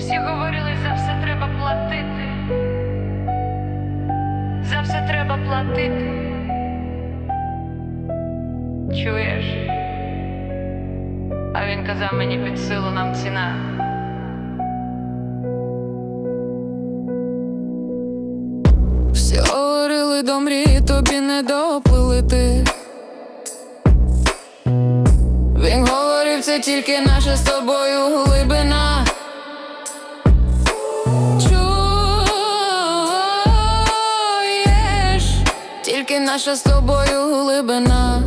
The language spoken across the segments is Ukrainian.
Всі говорили, за все треба платити, за все треба платити. Чуєш? А він казав мені під силу нам ціна. Всі говорили до мрії, тобі не допилити. Він говорив, це тільки наша з тобою глибина. Наша з тобою глибина.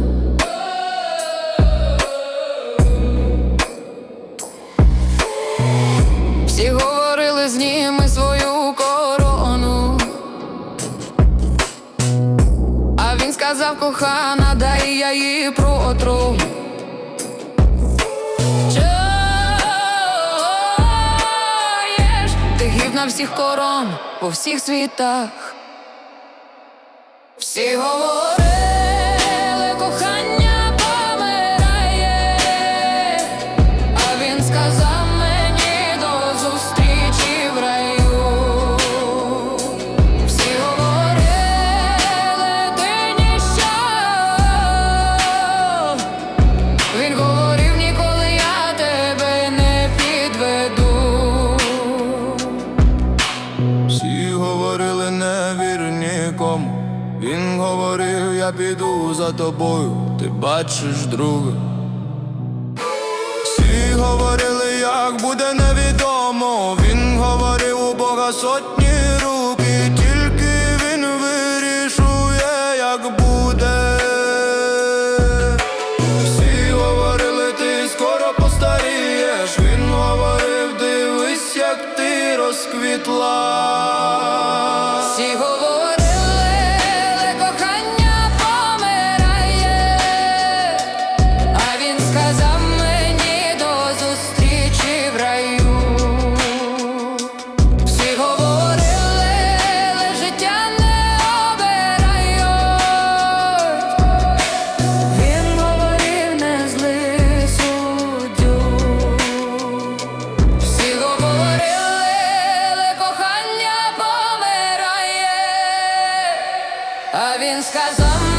Всі говорили, зніми свою корону. А він сказав, кохана, дай я її протру. Чуєш, ти гів на всіх корон по всіх світах. Всі говорили, я піду за тобою, ти бачиш друге. Всі говорили, як буде невідомо. Він говорив у Бога сотні А він сказав.